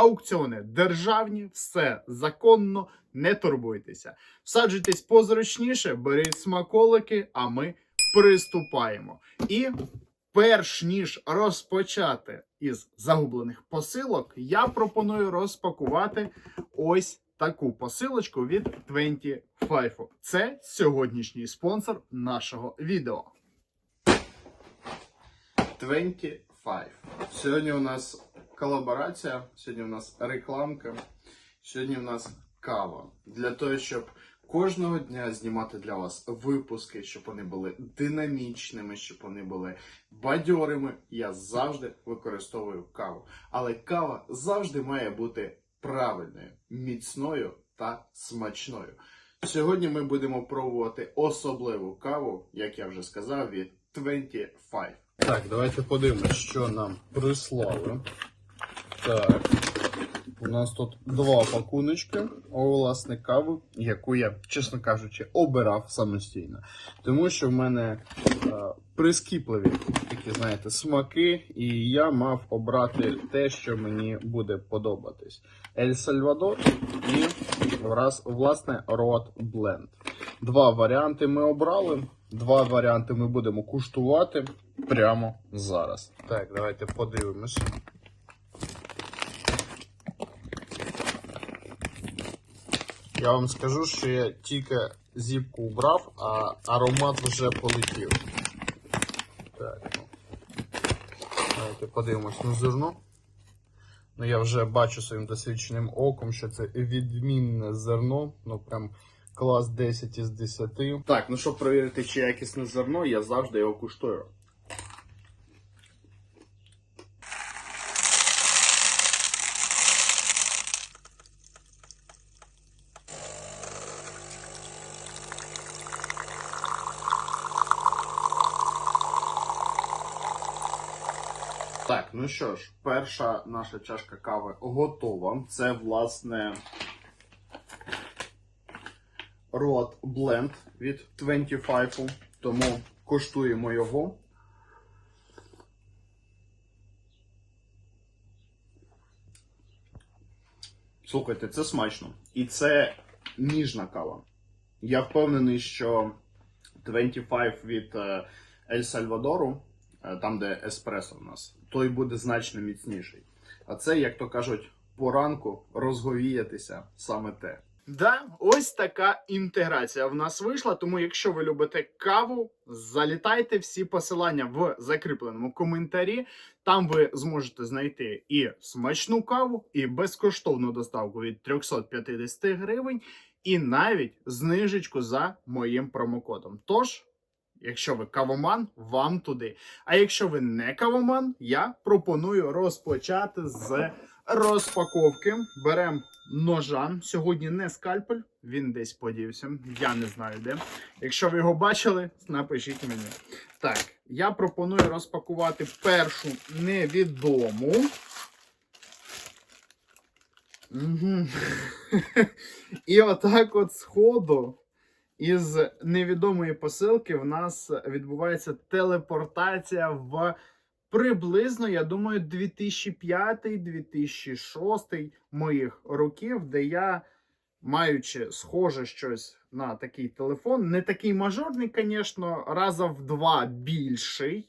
Аукціони державні, все законно, не турбуйтеся. Всаджуйтесь позручніше, беріть смаколики, а ми приступаємо. І перш ніж розпочати із загублених посилок, я пропоную розпакувати ось таку посилочку від 25. Це сьогоднішній спонсор нашого відео. 25. Сьогодні у нас колаборація, сьогодні у нас рекламка, сьогодні у нас кава. Для того, щоб кожного дня знімати для вас випуски, щоб вони були динамічними, щоб вони були бадьорими, я завжди використовую каву. Але кава завжди має бути правильною, міцною та смачною. Сьогодні ми будемо пробувати особливу каву, як я вже сказав, від 25. Так, давайте подивимось, що нам прислали. Так. У нас тут два пакуночки, власне, кави, яку я, чесно кажучи, обирав самостійно. Тому що в мене е, прискіпливі такі, знаєте, смаки, і я мав обрати те, що мені буде подобатись. Ель Сальвадор і враз, власне Рот Бленд. Два варіанти ми обрали. Два варіанти ми будемо куштувати прямо зараз. Так, давайте подивимось. Я вам скажу, що я тільки зіпку убрав, а аромат вже полетів. Так, ну. Давайте подивимось на зерно. Ну, я вже бачу своїм досвідченим оком, що це відмінне зерно. Ну прям клас 10 із 10. Так, ну щоб перевірити, чи якісне зерно, я завжди його куштую. Так, ну що ж, перша наша чашка кави готова. Це, власне, Rot Blend від 25. Тому коштуємо його. Слухайте, це смачно. І це ніжна кава. Я впевнений, що 25 від е, Ель Сальвадору, там де еспресо в нас, той буде значно міцніший. А це, як то кажуть, поранку розговіятися саме те. Да, ось така інтеграція в нас вийшла. Тому, якщо ви любите каву, залітайте всі посилання в закріпленому коментарі. Там ви зможете знайти і смачну каву, і безкоштовну доставку від 350 гривень, і навіть знижечку за моїм промокодом. Тож. Якщо ви кавоман, вам туди. А якщо ви не кавоман, я пропоную розпочати з розпаковки. Беремо ножа. Сьогодні не скальпель, він десь подівся. Я не знаю де. Якщо ви його бачили, напишіть мені. Так, я пропоную розпакувати першу невідому. Угу. І отак от сходу. Із невідомої посилки в нас відбувається телепортація в приблизно, я думаю, 2005-2006 моїх років, де я, маючи схоже щось на такий телефон, не такий мажорний, звісно, раза в два більший,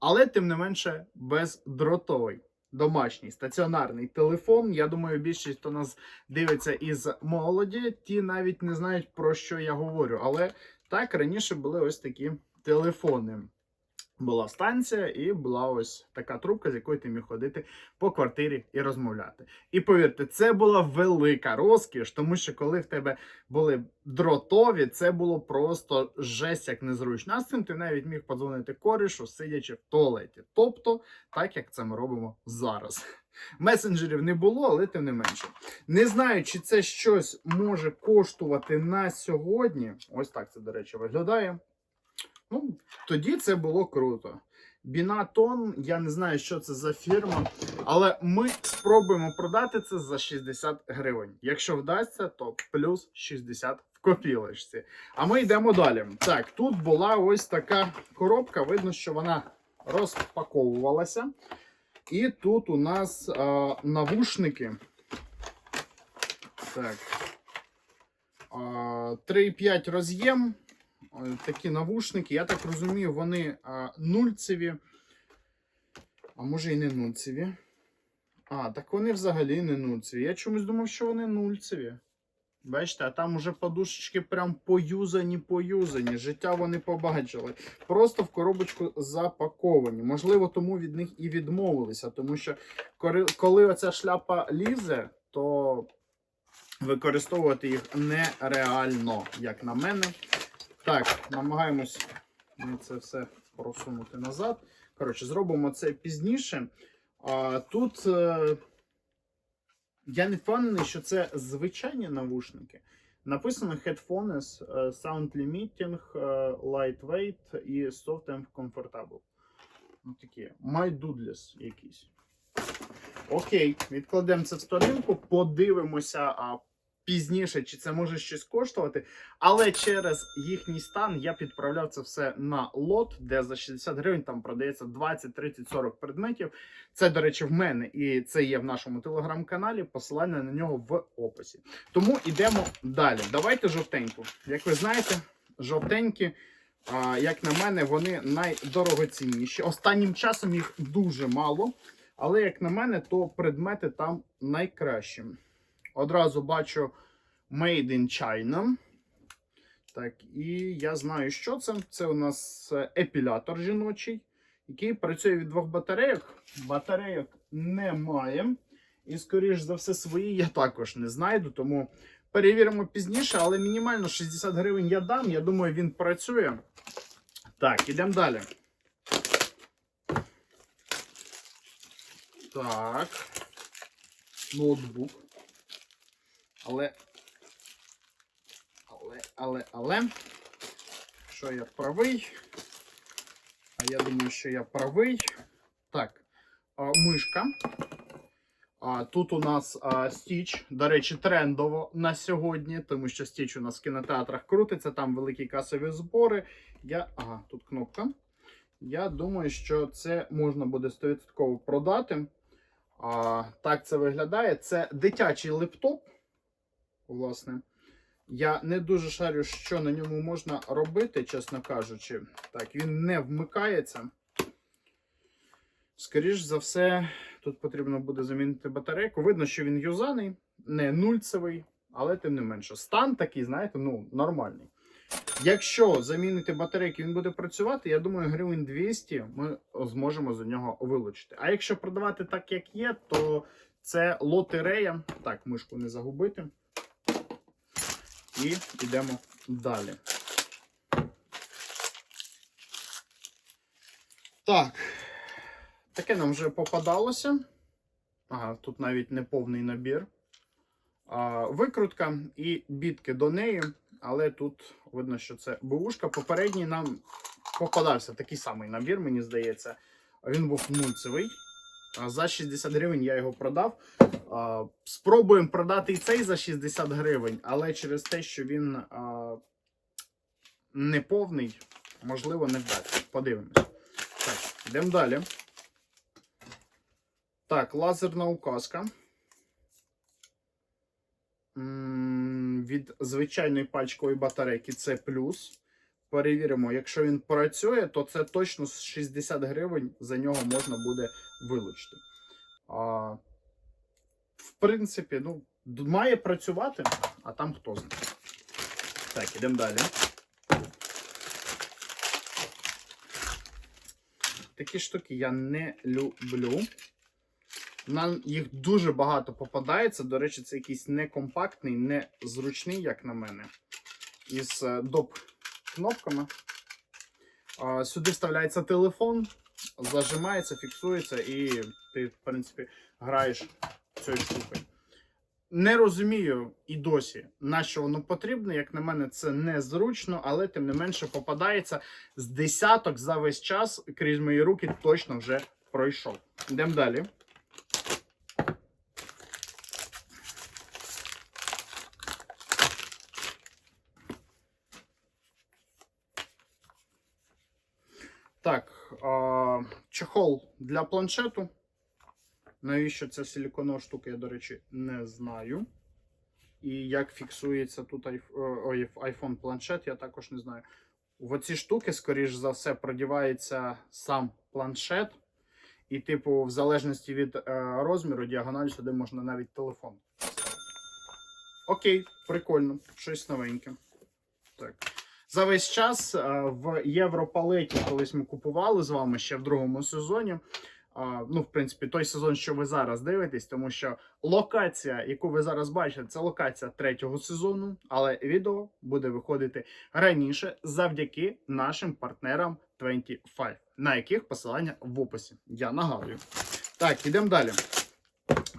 але тим не менше бездротовий. Домашній стаціонарний телефон. Я думаю, більшість, хто нас дивиться із молоді, ті навіть не знають про що я говорю. Але так раніше були ось такі телефони. Була станція, і була ось така трубка, з якою ти міг ходити по квартирі і розмовляти. І повірте, це була велика розкіш, тому що коли в тебе були дротові, це було просто жесть як незручно. А з цим ти навіть міг подзвонити корішу, сидячи в туалеті. Тобто, так як це ми робимо зараз. Месенджерів не було, але тим не менше. Не знаю, чи це щось може коштувати на сьогодні. Ось так це, до речі, виглядає. Ну, тоді це було круто. Бінатон, я не знаю, що це за фірма, але ми спробуємо продати це за 60 гривень. Якщо вдасться, то плюс 60 в копілочці. А ми йдемо далі. Так, тут була ось така коробка. Видно, що вона розпаковувалася. І тут у нас а, навушники. Так. А, 3,5 роз'єм. Е, Такі навушники. Я так розумію, вони нульцеві. А може і не нульцеві. А, так вони взагалі не нульцеві. Я чомусь думав, що вони нульцеві. Бачите, а там уже подушечки прям поюзані, поюзані. Життя вони побачили. Просто в коробочку запаковані. Можливо, тому від них і відмовилися. Тому що коли оця шляпа лізе, то використовувати їх нереально, як на мене. Так, намагаємось це все просунути назад. Коротше, зробимо це пізніше. А, тут е, я не впевнений, що це звичайні навушники. Написано Headphones, е, Sound Limiting, е, Lightweight і Soft and Comfortable. Ну, такі. My Doodless якісь. Окей, відкладемо це в сторінку, подивимося пізніше, чи це може щось коштувати. Але через їхній стан я підправляв це все на лот, де за 60 гривень там продається 20, 30, 40 предметів. Це, до речі, в мене, і це є в нашому телеграм-каналі. Посилання на нього в описі. Тому йдемо далі. Давайте жовтеньку. Як ви знаєте, жовтенькі, а, як на мене, вони найдорогоцінніші. Останнім часом їх дуже мало. Але, як на мене, то предмети там найкращі. Одразу бачу Made in China. Так, і я знаю, що це. Це у нас е, епілятор жіночий, який працює від двох батарейок. Батарейок немає. І, скоріш за все, свої я також не знайду, тому перевіримо пізніше, але мінімально 60 гривень я дам. Я думаю, він працює. Так, ідемо далі. Так. Ноутбук. Але. Але, але, але. Що я правий? А я думаю, що я правий. Так. Мишка. Тут у нас Stitch, до речі, трендово на сьогодні, тому що Stitch у нас в кінотеатрах крутиться, там великі касові збори. Я... Ага, тут кнопка. Я думаю, що це можна буде 100% продати. А, так це виглядає. Це дитячий лептоп. Власне. Я не дуже шарю, що на ньому можна робити, чесно кажучи. Так, він не вмикається. Скоріш за все, тут потрібно буде замінити батарейку. Видно, що він юзаний, не нульцевий, але тим не менше. Стан такий, знаєте, ну, нормальний. Якщо замінити батарейки, він буде працювати, я думаю, гривень 200 ми зможемо за нього вилучити. А якщо продавати так, як є, то це лотерея. Так, мишку не загубити. І йдемо далі. Так. Таке нам вже попадалося. Ага, тут навіть не повний набір. А, викрутка і бітки до неї. Але тут видно, що це бушка. Попередній нам попадався такий самий набір, мені здається. Він був нульцевий. За 60 гривень я його продав. Спробуємо продати і цей за 60 гривень, але через те, що він а, не повний, можливо, не вдасться. Подивимось. Так, йдемо далі. Так, лазерна указка. Від звичайної пачкової батарейки це плюс. Перевіримо, якщо він працює, то це точно з 60 гривень за нього можна буде вилучити. А, в принципі, ну, має працювати, а там хто знає. Так, ідемо далі. Такі штуки я не люблю. Нам їх дуже багато попадається. До речі, це якийсь не компактний, не зручний, як на мене. Із е, доп кнопками. Сюди вставляється телефон, зажимається, фіксується, і ти, в принципі, граєш цією штукою. Не розумію і досі, на що воно потрібно. Як на мене, це незручно, але тим не менше попадається з десяток за весь час, крізь мої руки, точно вже пройшов. Йдемо далі. Так, а, чехол для планшету. Навіщо ця силіконова штука, я, до речі, не знаю. І як фіксується тут iPhone планшет, я також не знаю. В оці штуки, скоріш за все, продівається сам планшет. І, типу, в залежності від е, розміру, діагональ сюди можна навіть телефон. Окей, прикольно, щось новеньке. Так. За весь час е, в Європалеті, колись ми купували з вами ще в другому сезоні. Ну, в принципі, той сезон, що ви зараз дивитесь, тому що локація, яку ви зараз бачите, це локація третього сезону, але відео буде виходити раніше завдяки нашим партнерам 25, на яких посилання в описі. Я нагадую. Так, ідемо далі.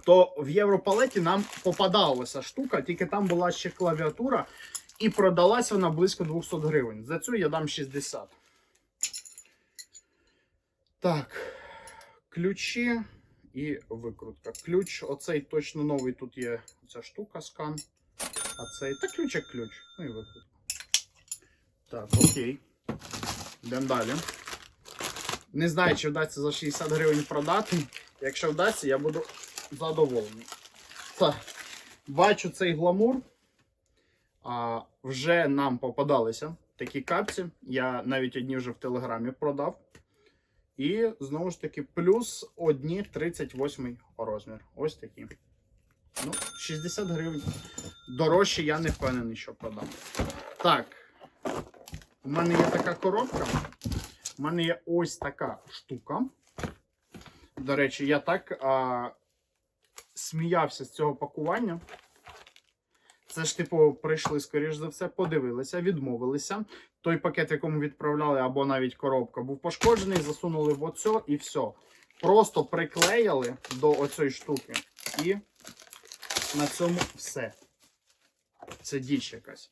То в Європалеті нам попадалася штука, тільки там була ще клавіатура, і продалась вона близько 200 гривень. За цю я дам 60. Так. Ключі і викрутка. Ключ, оцей точно новий. Тут є ця штука, скан. А цей. Та ключ як ключ. Ну і викрутка. Так, окей. Йдемо далі. Не знаю, чи вдасться за 60 гривень продати. Якщо вдасться, я буду задоволений. Так, бачу цей гламур. А, вже нам попадалися такі капці. Я навіть одні вже в телеграмі продав. І знову ж таки, плюс одні 38 розмір. Ось такі. Ну, 60 гривень. Дорожче я не впевнений, що продам. Так. У мене є така коробка. У мене є ось така штука. До речі, я так а, сміявся з цього пакування. Це ж, типу, прийшли, скоріш за все, подивилися, відмовилися. Той пакет, якому відправляли, або навіть коробка, був пошкоджений, засунули в оцьо і все. Просто приклеїли до оцієї штуки. І на цьому все. Це діч якась.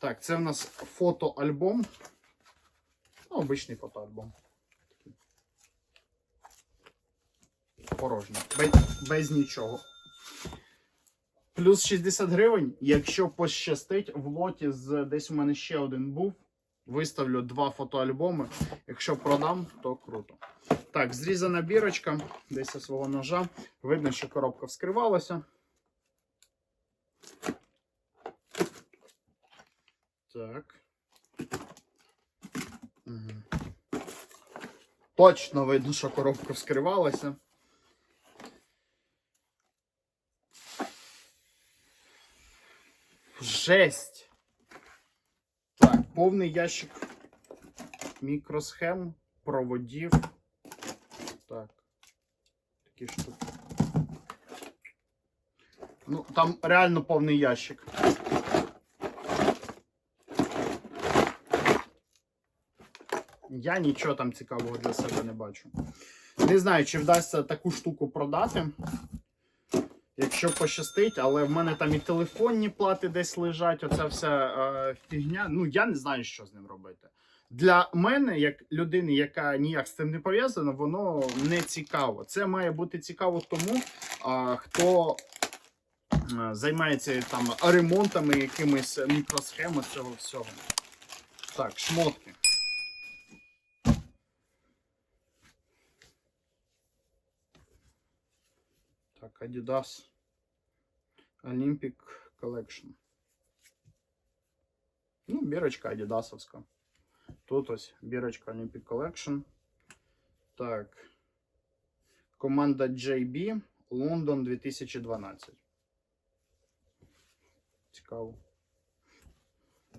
Так, це в нас фотоальбом. Ну, обичний фотоальбом. Порожній. Без, без нічого. Плюс 60 гривень. Якщо пощастить, в лоті з десь у мене ще один був. Виставлю два фотоальбоми. Якщо продам, то круто. Так, зрізана бірочка. Десь свого ножа. Видно, що коробка вскривалася. Так. Мгм. Точно видно, що коробка вскривалася. Жесть. Так, повний ящик мікросхем, проводів. Так. Такі штуки. Ну, там реально повний ящик. Я нічого там цікавого для себе не бачу. Не знаю, чи вдасться таку штуку продати. Якщо пощастить, але в мене там і телефонні плати десь лежать, оця вся е, фігня. Ну, я не знаю, що з ним робити. Для мене, як людини, яка ніяк з цим не пов'язана, воно не цікаво. Це має бути цікаво тому, е, хто е, займається там ремонтами, якимись мікросхем цього всього. Так, шмотки. Так, Adidas Olympic Collection. Ну, бірочка Адідасовська. Тут ось бірочка Olympic Collection. Так. Команда JB Лондон 2012. Цікаво.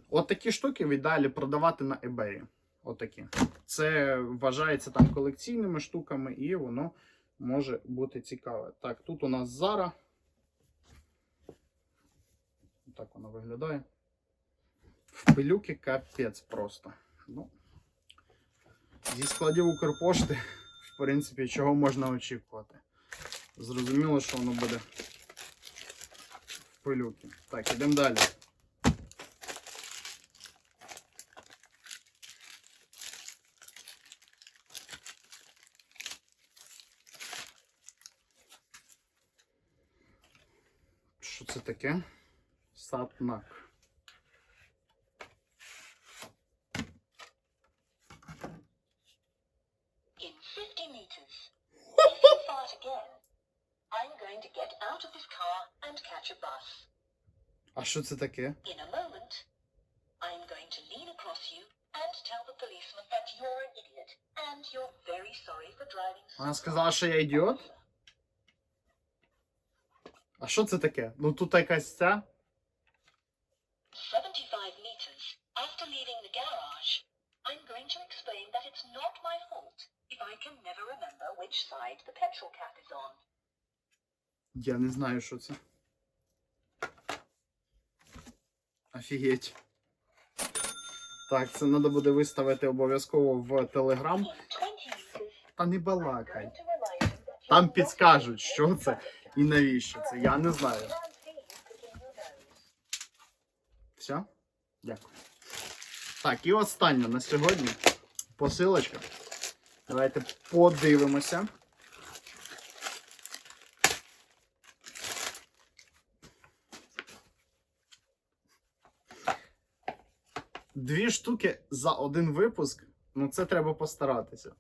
От такі штуки в ідеалі продавати на eBay. Отакі. Це вважається там колекційними штуками, і воно може бути цікаве. Так, тут у нас Zara. Так воно виглядає. В пилюки капець просто. Ну, зі складів Укрпошти, в принципі, чого можна очікувати. Зрозуміло, що воно буде в пилюки. Так, ідемо далі. Що це таке? Сатнак. in 50 meters. if you fart again, car and catch a bus. А що це таке? In a moment, I'm going to lean across you and tell the policeman that you're an idiot and you're very sorry for driving so Вона сказала, що я ідіот? А що це таке? Ну тут якась ця. 75 after leaving the garage, I'm going to explain that it's not my fault if I can never remember which side the petrol cap is on. Я не знаю, що це. Офігеть. Так, це треба буде виставити обов'язково в Телеграм. In 20 meters, Та не балакай. Там підскажуть, що це і навіщо це. Я не знаю. Все? Дякую. Так, і останнє на сьогодні. Посилочка. Давайте подивимося. Дві штуки за один випуск. Ну, це треба постаратися.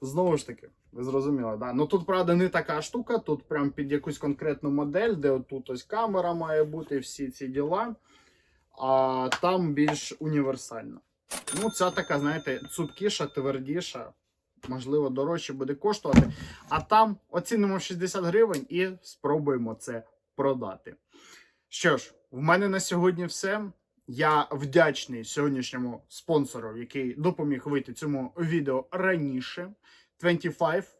Знову ж таки, ви зрозуміли, да? Ну тут, правда, не така штука, тут прям під якусь конкретну модель, де отут ось камера має бути, всі ці діла. А там більш універсальна. Ну, ця така, знаєте, цупкіша, твердіша, можливо, дорожче буде коштувати. А там оцінимо 60 гривень і спробуємо це продати. Що ж, в мене на сьогодні все. Я вдячний сьогоднішньому спонсору, який допоміг вийти цьому відео раніше. 25.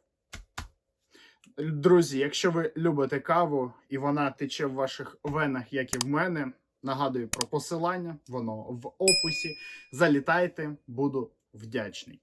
Друзі, якщо ви любите каву і вона тече в ваших венах, як і в мене, нагадую про посилання, воно в описі. Залітайте, буду вдячний.